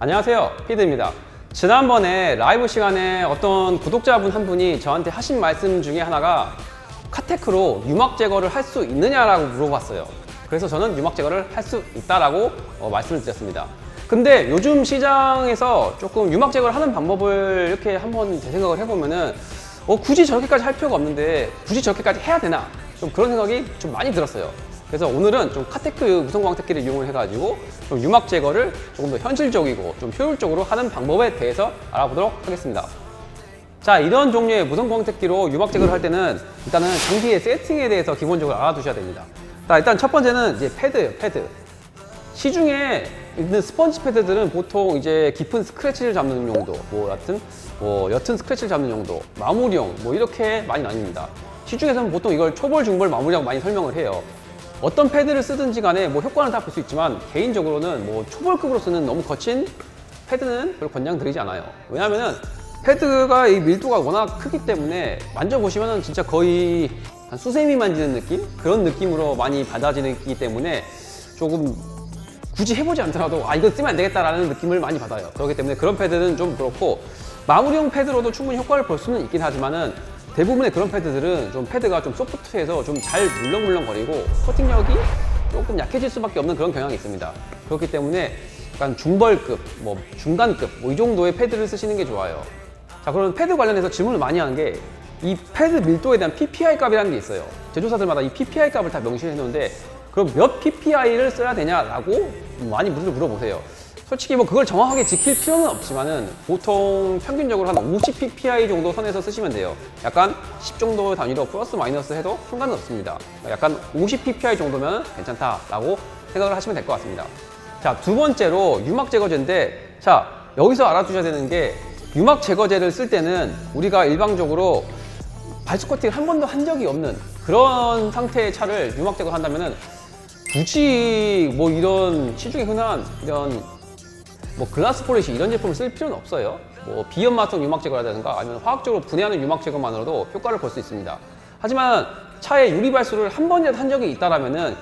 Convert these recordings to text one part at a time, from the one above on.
안녕하세요. 피드입니다. 지난번에 라이브 시간에 어떤 구독자분 한 분이 저한테 하신 말씀 중에 하나가 카테크로 유막 제거를 할 수 있느냐라고 물어봤어요. 그래서 저는 유막 제거를 할 수 있다라고 어, 말씀을 드렸습니다. 근데 요즘 시장에서 조금 유막 제거를 하는 방법을 이렇게 한번 재생각을 해보면은 어, 굳이 저렇게까지 할 필요가 없는데 굳이 저렇게까지 해야 되나? 좀 그런 생각이 좀 많이 들었어요 그래서 오늘은 좀 카테크 무선 광택기를 이용을 해가지고 좀 유막 제거를 조금 더 현실적이고 좀 효율적으로 하는 방법에 대해서 알아보도록 하겠습니다. 자, 이런 종류의 무선 광택기로 유막 제거를 할 때는 일단은 장비의 세팅에 대해서 기본적으로 알아두셔야 됩니다. 자, 일단 첫 번째는 이제 패드예요, 패드. 시중에 있는 스펀지 패드들은 보통 이제 깊은 스크래치를 잡는 용도, 뭐 얕은, 뭐 옅은 스크래치를 잡는 용도, 마무리용, 뭐 이렇게 많이 나뉩니다. 시중에서는 보통 이걸 초벌, 중벌, 마무리라고 많이 설명을 해요. 어떤 패드를 쓰든지 간에 뭐 효과는 다 볼 수 있지만 개인적으로는 뭐 초벌급으로 쓰는 너무 거친 패드는 별로 권장드리지 않아요. 왜냐면은 패드가 이 밀도가 워낙 크기 때문에 만져보시면은 진짜 거의 한 수세미 만지는 느낌? 그런 느낌으로 많이 받아지기 때문에 조금 굳이 해보지 않더라도 아 이거 쓰면 안 되겠다라는 느낌을 많이 받아요. 그렇기 때문에 그런 패드는 좀 그렇고 마무리용 패드로도 충분히 효과를 볼 수는 있긴 하지만은 대부분의 그런 패드들은 좀 패드가 좀 소프트해서 좀 잘 물렁물렁거리고 코팅력이 조금 약해질 수밖에 없는 그런 경향이 있습니다. 그렇기 때문에 약간 중벌급, 뭐 중간급 뭐 이 정도의 패드를 쓰시는 게 좋아요. 자, 그럼 패드 관련해서 질문을 많이 하는 게 이 패드 밀도에 대한 PPI 값이라는 게 있어요. 제조사들마다 이 PPI 값을 다 명시해 놓는데 그럼 몇 PPI를 써야 되냐라고 많이 물어보세요. 솔직히 뭐 그걸 정확하게 지킬 필요는 없지만은 보통 평균적으로 한 50 PPI 정도 선에서 쓰시면 돼요. 약간 10 정도 단위로 플러스 마이너스 해도 상관은 없습니다. 약간 50 PPI 정도면 괜찮다라고 생각을 하시면 될 것 같습니다. 자, 두 번째로 유막 제거제인데 자, 여기서 알아두셔야 되는 게 유막 제거제를 쓸 때는 우리가 일방적으로 발수 코팅을 한 번도 한 적이 없는 그런 상태의 차를 유막 제거를 한다면은 굳이 뭐 이런 시중에 흔한 이런 뭐 글라스 폴리시 이런 제품을 쓸 필요는 없어요. 뭐 비연마성 유막 제거라든가 아니면 화학적으로 분해하는 유막 제거만으로도 효과를 볼 수 있습니다. 하지만 차에 유리 발수를 한 번이라도 한 적이 있다라면은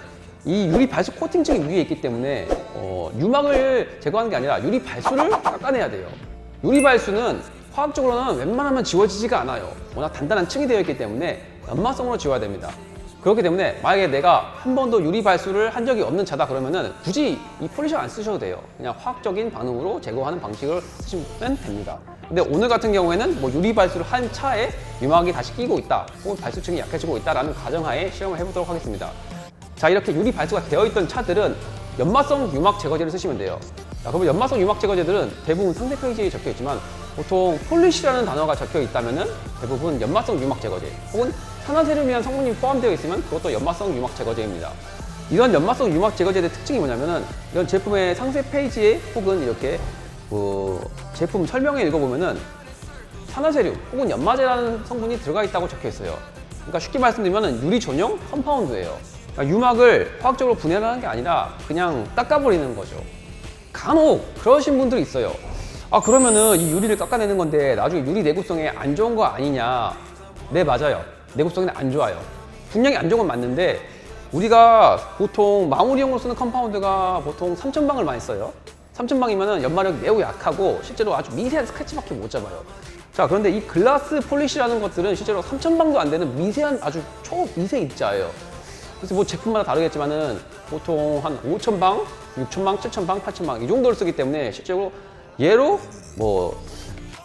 이 유리 발수 코팅층이 위에 있기 때문에 어, 유막을 제거하는 게 아니라 유리 발수를 깎아내야 돼요. 유리 발수는 화학적으로는 웬만하면 지워지지가 않아요. 워낙 단단한 층이 되어 있기 때문에 연마성으로 지워야 됩니다. 그렇기 때문에 만약에 내가 한 번도 유리 발수를 한 적이 없는 차다 그러면은 굳이 이 폴리셔 안 쓰셔도 돼요. 그냥 화학적인 반응으로 제거하는 방식을 쓰시면 됩니다. 근데 오늘 같은 경우에는 뭐 유리 발수를 한 차에 유막이 다시 끼고 있다, 혹은 발수층이 약해지고 있다라는 가정하에 실험을 해보도록 하겠습니다. 자 이렇게 유리 발수가 되어 있던 차들은 연마성 유막 제거제를 쓰시면 돼요. 자, 그러면 연마성 유막 제거제들은 대부분 상세 페이지에 적혀 있지만 보통 폴리시라는 단어가 적혀 있다면은 대부분 연마성 유막 제거제 혹은 산화세륨이라는 성분이 포함되어 있으면 그것도 연마성 유막 제거제입니다. 이런 연마성 유막 제거제의 특징이 뭐냐면은 이런 제품의 상세 페이지에 혹은 이렇게 그 제품 설명에 읽어보면은 산화세륨 혹은 연마제라는 성분이 들어가 있다고 적혀 있어요. 그러니까 쉽게 말씀드리면 유리 전용 컴파운드예요. 그러니까 유막을 화학적으로 분해를 하는 게 아니라 그냥 깎아버리는 거죠. 간혹 그러신 분들이 있어요. 아 그러면은 이 유리를 깎아내는 건데 나중에 유리 내구성에 안 좋은 거 아니냐? 네 맞아요. 내구성에는 안 좋아요. 분명히 안 좋은 건 맞는데 우리가 보통 마무리용으로 쓰는 컴파운드가 보통 3,000방을 많이 써요. 3,000방이면은 연마력이 매우 약하고 실제로 아주 미세한 스크래치밖에 못 잡아요. 자 그런데 이 글라스 폴리시라는 것들은 실제로 3,000방도 안 되는 미세한 아주 초미세 입자예요. 그래서 뭐 제품마다 다르겠지만은 보통 한 5,000방, 6,000방, 7,000방, 8,000방 이 정도를 쓰기 때문에 실제로 얘로 뭐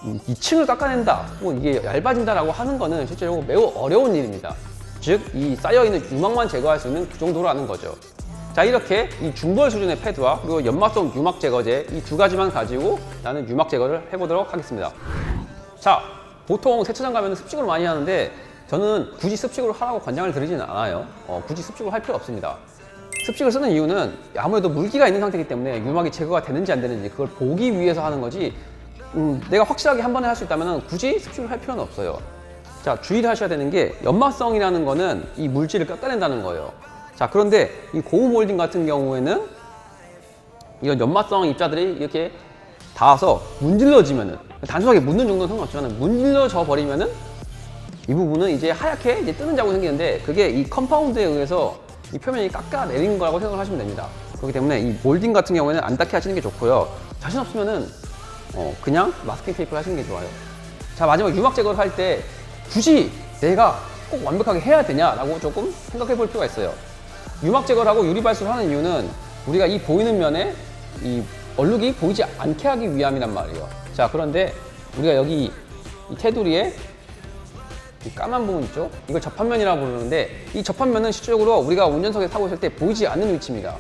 2층을 깎아낸다 혹은 이게 얇아진다라고 하는 거는 실제로 매우 어려운 일입니다. 즉 이 쌓여있는 유막만 제거할 수 있는 그 정도로 하는 거죠. 자 이렇게 이 중벌 수준의 패드와 그리고 연마성 유막 제거제 이 두 가지만 가지고 나는 유막 제거를 해보도록 하겠습니다. 자 보통 세차장 가면 습식을 많이 하는데 저는 굳이 습식으로 하라고 권장을 드리지는 않아요. 어, 굳이 습식으로 할 필요 없습니다. 습식을 쓰는 이유는 아무래도 물기가 있는 상태이기 때문에 유막이 제거가 되는지 안 되는지 그걸 보기 위해서 하는 거지 음, 내가 확실하게 한 번에 할 수 있다면 굳이 습식을 할 필요는 없어요. 자, 주의를 하셔야 되는 게 연마성이라는 거는 이 물질을 깎아낸다는 거예요. 자, 그런데 이 고무 몰딩 같은 경우에는 이런 연마성 입자들이 이렇게 닿아서 문질러지면은 단순하게 묻는 정도는 상관없지만 문질러져 버리면은 이 부분은 이제 하얗게 이제 뜨는 자국이 생기는데 그게 이 컴파운드에 의해서 이 표면이 깎아내린 거라고 생각을 하시면 됩니다. 그렇기 때문에 이 몰딩 같은 경우에는 안 닿게 하시는 게 좋고요. 자신 없으면은 어, 그냥 마스킹 테이프를 하시는 게 좋아요. 자 마지막 유막 제거를 할 때 굳이 내가 꼭 완벽하게 해야 되냐라고 조금 생각해 볼 필요가 있어요. 유막 제거를 하고 유리 발수를 하는 이유는 우리가 이 보이는 면에 이 얼룩이 보이지 않게 하기 위함이란 말이에요. 자 그런데 우리가 여기 이 테두리에 이 까만 부분 있죠? 이걸 접합면이라고 부르는데 이 접합면은 실질적으로 우리가 운전석에 타고 있을 때 보이지 않는 위치입니다.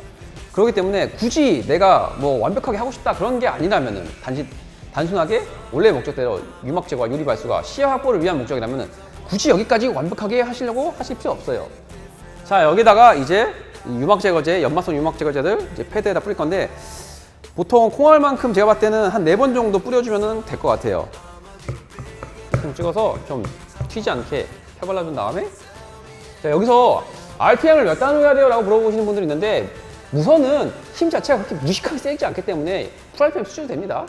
그렇기 때문에 굳이 내가 뭐 완벽하게 하고 싶다 그런 게 아니라면은 단지 단순하게 원래 목적대로 유막 제거와 유리 발수가 시야 확보를 위한 목적이라면은 굳이 여기까지 완벽하게 하시려고 하실 필요 없어요. 자 여기다가 이제 이 유막 제거제, 연마성 유막 제거제를 이제 패드에다 뿌릴 건데 보통 콩알만큼 제가 봤을 때는 한 네 번 정도 뿌려주면 될 것 같아요. 좀 찍어서 좀 튀지 않게 펴발라준 다음에 자, 여기서 RPM을 몇 단으로 해야 돼요? 라고 물어보시는 분들이 있는데 무선은 힘 자체가 그렇게 무식하게 세지 않기 때문에 풀 RPM 수준이 됩니다.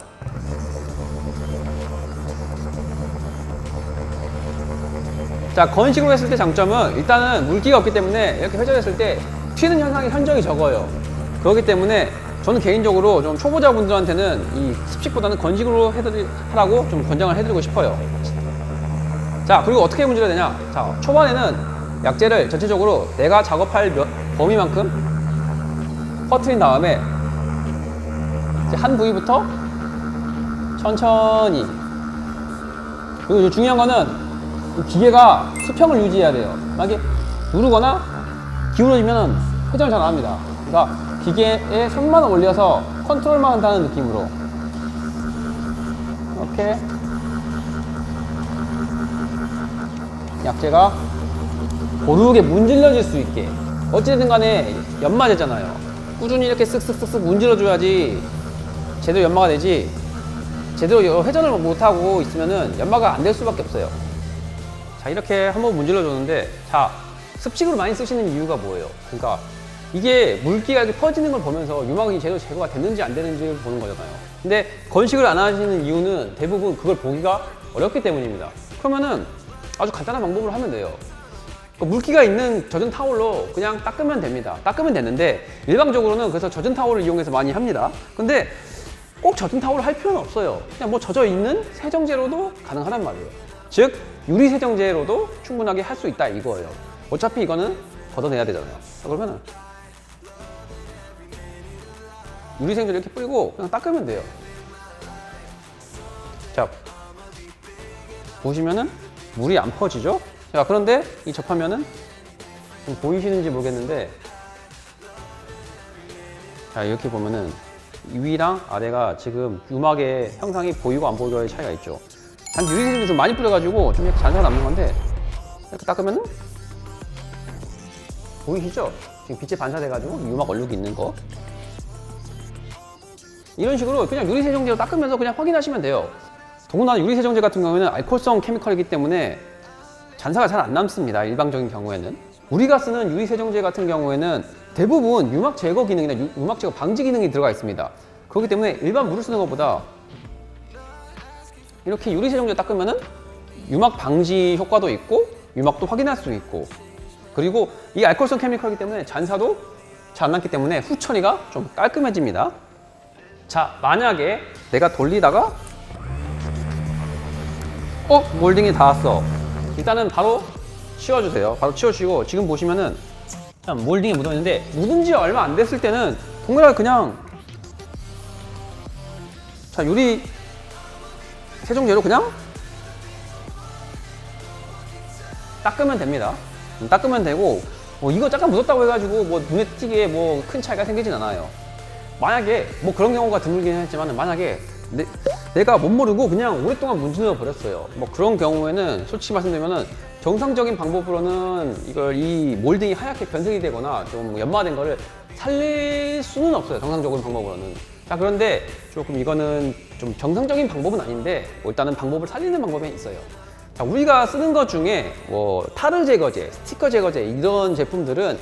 자, 건식으로 했을 때 장점은 일단은 물기가 없기 때문에 이렇게 회전했을 때 튀는 현상이 현저히 적어요. 그렇기 때문에 저는 개인적으로 좀 초보자분들한테는 이 습식보다는 건식으로 해드리, 하라고 좀 권장을 해드리고 싶어요. 자, 그리고 어떻게 문제가 되냐? 자, 초반에는 약재를 전체적으로 내가 작업할 몇- 범위만큼 퍼트린 다음에 한 부위부터 천천히 그리고 중요한 거는 이 기계가 수평을 유지해야 돼요. 만약에 누르거나 기울어지면 회전을 잘 안 합니다. 그러니까 기계에 손만 올려서 컨트롤만 한다는 느낌으로 이렇게 약재가 고르게 문질러질 수 있게. 어찌됐든 간에 연마제잖아요. 꾸준히 이렇게 쓱쓱쓱쓱 문질러줘야지 제대로 연마가 되지. 제대로 회전을 못하고 있으면은 연마가 안 될 수밖에 없어요. 자 이렇게 한번 문질러 줬는데 자 습식으로 많이 쓰시는 이유가 뭐예요? 그러니까 이게 물기가 이렇게 퍼지는 걸 보면서 유막이 제대로 제거가 됐는지 안 되는지를 보는 거잖아요. 근데 건식을 안 하시는 이유는 대부분 그걸 보기가 어렵기 때문입니다. 그러면은 아주 간단한 방법으로 하면 돼요 그 물기가 있는 젖은 타올로 그냥 닦으면 됩니다. 닦으면 되는데 일반적으로는 그래서 젖은 타올을 이용해서 많이 합니다. 근데 꼭 젖은 타올을 할 필요는 없어요. 그냥 뭐 젖어 있는 세정제로도 가능하단 말이에요. 즉 유리 세정제로도 충분하게 할 수 있다 이거예요. 어차피 이거는 걷어내야 되잖아요. 자, 그러면은 유리 세정제 이렇게 뿌리고 그냥 닦으면 돼요. 자 보시면은 물이 안 퍼지죠? 자, 그런데 이 접하면은 좀 보이시는지 모르겠는데 자, 이렇게 보면은 위랑 아래가 지금 유막의 형상이 보이고 안 보이고의 차이가 있죠. 단 유리색이 좀 많이 뿌려가지고 좀 이렇게 잔사가 남는 건데 이렇게 닦으면은 보이시죠? 지금 빛에 반사돼가지고 유막 얼룩이 있는 거. 이런 식으로 그냥 유리 세정제로 닦으면서 그냥 확인하시면 돼요. 더군다나 유리 세정제 같은 경우에는 알코올성 케미컬이기 때문에 잔사가 잘 안 남습니다. 일반적인 경우에는. 우리가 쓰는 유리 세정제 같은 경우에는 대부분 유막 제거 기능이나 유, 유막 제거 방지 기능이 들어가 있습니다. 그렇기 때문에 일반 물을 쓰는 것보다 이렇게 유리 세정제 닦으면은 유막 방지 효과도 있고 유막도 확인할 수 있고 그리고 이 알코올성 케미컬이기 때문에 잔사도 잘 안 남기 때문에 후처리가 좀 깔끔해집니다. 자, 만약에 내가 돌리다가 어? 몰딩이 닿았어. 일단은 바로 치워주세요. 바로 치워주시고 지금 보시면은 참 몰딩이 묻어있는데 묻은 지 얼마 안 됐을 때는 동그랗게 그냥 자 유리 세정제로 그냥 닦으면 됩니다. 음, 닦으면 되고 뭐 이거 잠깐 묻었다고 해가지고 뭐 눈에 띄게 뭐 큰 차이가 생기진 않아요. 만약에 뭐 그런 경우가 드물긴 했지만 만약에 내, 내가 못 모르고 그냥 오랫동안 문질러 버렸어요. 뭐 그런 경우에는 솔직히 말씀드리면은 정상적인 방법으로는 이걸 이 몰딩이 하얗게 변색이 되거나 좀 연마된 거를 살릴 수는 없어요. 정상적인 방법으로는. 자 그런데 조금 이거는 좀 정상적인 방법은 아닌데 뭐 일단은 방법을 살리는 방법이 있어요. 자, 우리가 쓰는 것 중에 뭐 타르 제거제, 스티커 제거제 이런 제품들은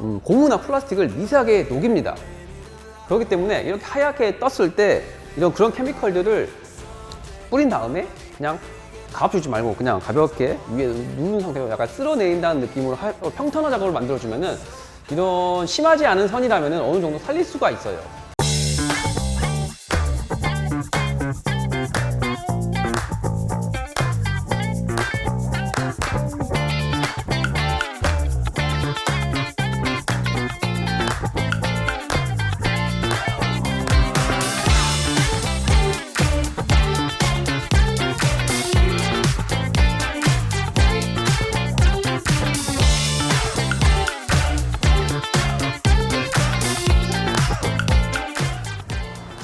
음, 고무나 플라스틱을 미세하게 녹입니다. 그렇기 때문에 이렇게 하얗게 떴을 때 이런 그런 케미컬들을 뿌린 다음에 그냥 가압 주지 말고 그냥 가볍게 위에 누른 상태로 약간 쓸어내린다는 느낌으로 하- 어, 평탄화 작업을 만들어주면은 이런 심하지 않은 선이라면은 어느 정도 살릴 수가 있어요.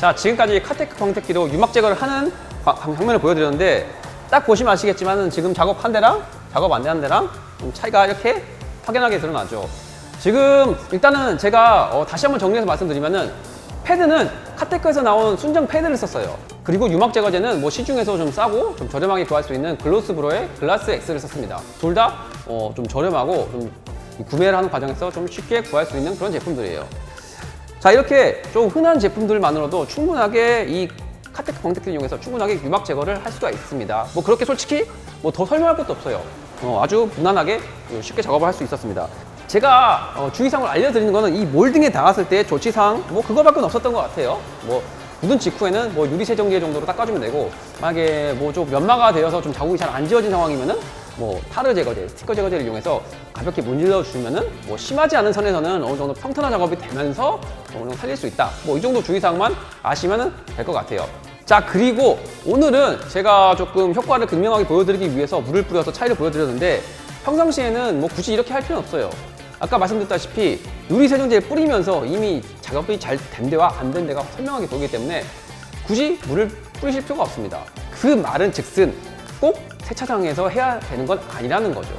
자, 지금까지 카테크 광택기로 유막 제거를 하는 과- 장면을 보여드렸는데 딱 보시면 아시겠지만 지금 작업한 데랑 작업 안된 데랑 좀 차이가 이렇게 확연하게 드러나죠. 지금 일단은 제가 어, 다시 한번 정리해서 말씀드리면은 패드는 카테크에서 나온 순정 패드를 썼어요. 그리고 유막 제거제는 뭐 시중에서 좀 싸고 좀 저렴하게 구할 수 있는 글로스 브로의 글라스 X를 썼습니다. 둘다 어, 좀 저렴하고 좀 구매를 하는 과정에서 좀 쉽게 구할 수 있는 그런 제품들이에요. 자 이렇게 좀 흔한 제품들만으로도 충분하게 이 카테크 광택기를 이용해서 충분하게 유막 제거를 할 수가 있습니다. 뭐 그렇게 솔직히 뭐 더 설명할 것도 없어요. 어, 아주 무난하게 쉽게 작업을 할 수 있었습니다. 제가 어, 주의사항을 알려드리는 거는 이 몰딩에 닿았을 때 조치사항 뭐 그거밖에 없었던 것 같아요. 뭐 묻은 직후에는 뭐 유리 세정제 정도로 닦아주면 되고 만약에 뭐좀 연마가 되어서 좀 자국이 잘 안 지워진 상황이면은 뭐 타르 제거제, 스티커 제거제를 이용해서 가볍게 문질러 주면은 뭐 심하지 않은 선에서는 어느 정도 평탄화 작업이 되면서 어느 정도 살릴 수 있다. 뭐 이 정도 주의사항만 아시면은 될 것 같아요. 자 그리고 오늘은 제가 조금 효과를 극명하게 보여드리기 위해서 물을 뿌려서 차이를 보여드렸는데 평상시에는 뭐 굳이 이렇게 할 필요는 없어요. 아까 말씀드렸다시피 유리 세정제를 뿌리면서 이미 작업이 잘 된 데와 안 된 데가 선명하게 보이기 때문에 굳이 물을 뿌리실 필요가 없습니다. 그 말은 즉슨 꼭 세차장에서 해야 되는 건 아니라는 거죠.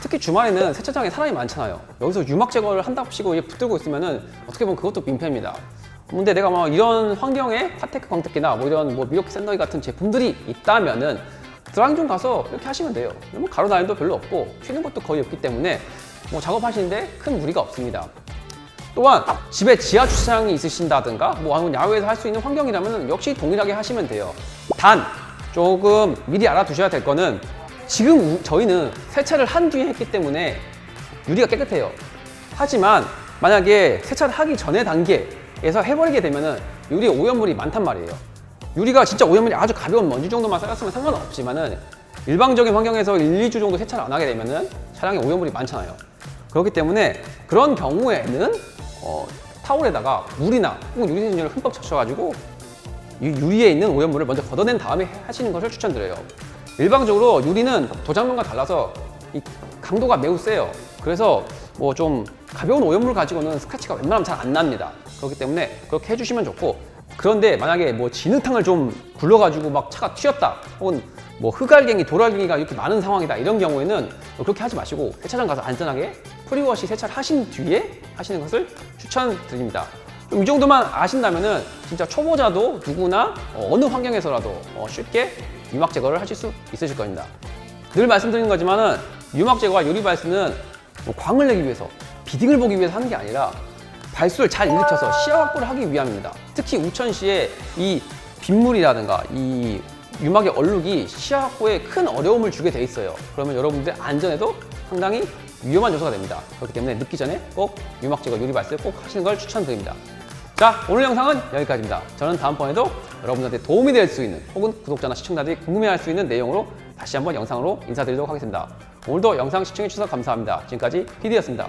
특히 주말에는 세차장에 사람이 많잖아요. 여기서 유막 제거를 한답시고 붙들고 있으면은 어떻게 보면 그것도 민폐입니다. 근데 내가 뭐 이런 환경에 파테크 광택기나 뭐 이런 뭐 미러키 샌더기 같은 제품들이 있다면은 드라잉 좀 가서 이렇게 하시면 돼요. 뭐 가로 다림도 별로 없고 튀는 것도 거의 없기 때문에 뭐 작업하시는데 큰 무리가 없습니다. 또한 집에 지하 주차장이 있으신다든가 뭐 아니면 야외에서 할 수 있는 환경이라면 역시 동일하게 하시면 돼요. 단 조금 미리 알아두셔야 될 거는 지금 우- 저희는 세차를 한 뒤에 했기 때문에 유리가 깨끗해요. 하지만 만약에 세차를 하기 전에 단계에서 해버리게 되면은 유리에 오염물이 많단 말이에요. 유리가 진짜 오염물이 아주 가벼운 먼지 정도만 쌓였으면 상관없지만은 일방적인 환경에서 1, 2주 정도 세차를 안 하게 되면은 차량에 오염물이 많잖아요. 그렇기 때문에 그런 경우에는 어, 타올에다가 물이나 혹은 유리세정제를 흠뻑 적셔가지고 이 유리에 있는 오염물을 먼저 걷어낸 다음에 하시는 것을 추천드려요. 일방적으로 유리는 도장면과 달라서 이 강도가 매우 세요. 그래서 뭐 좀 가벼운 오염물 가지고는 스크래치가 웬만하면 잘 안 납니다. 그렇기 때문에 그렇게 해주시면 좋고 그런데 만약에 뭐 진흙탕을 좀 굴러가지고 막 차가 튀었다 혹은 뭐 흑알갱이, 돌알갱이가 이렇게 많은 상황이다 이런 경우에는 그렇게 하지 마시고 세차장 가서 안전하게 프리워시 세차를 하신 뒤에 하시는 것을 추천드립니다. 좀이 정도만 아신다면은 진짜 초보자도 누구나 어, 어느 환경에서라도 어, 쉽게 유막 제거를 하실 수 있으실 겁니다. 늘 말씀드리는 거지만은 유막 제거와 유리 발수는 뭐 광을 내기 위해서 비딩을 보기 위해서 하는 게 아니라 발수를 잘 일으켜서 시야 확보를 하기 위함입니다. 특히 우천시에 이 빗물이라든가 이 유막의 얼룩이 시야 확보에 큰 어려움을 주게 돼 있어요. 그러면 여러분들의 안전에도 상당히 위험한 요소가 됩니다. 그렇기 때문에 늦기 전에 꼭 유막 제거 유리 발수 꼭 하시는 걸 추천드립니다. 자, 오늘 영상은 여기까지입니다. 저는 다음번에도 여러분들한테 도움이 될 수 있는 혹은 구독자나 시청자들이 궁금해할 수 있는 내용으로 다시 한번 영상으로 인사드리도록 하겠습니다. 오늘도 영상 시청해주셔서 감사합니다. 지금까지 PD였습니다.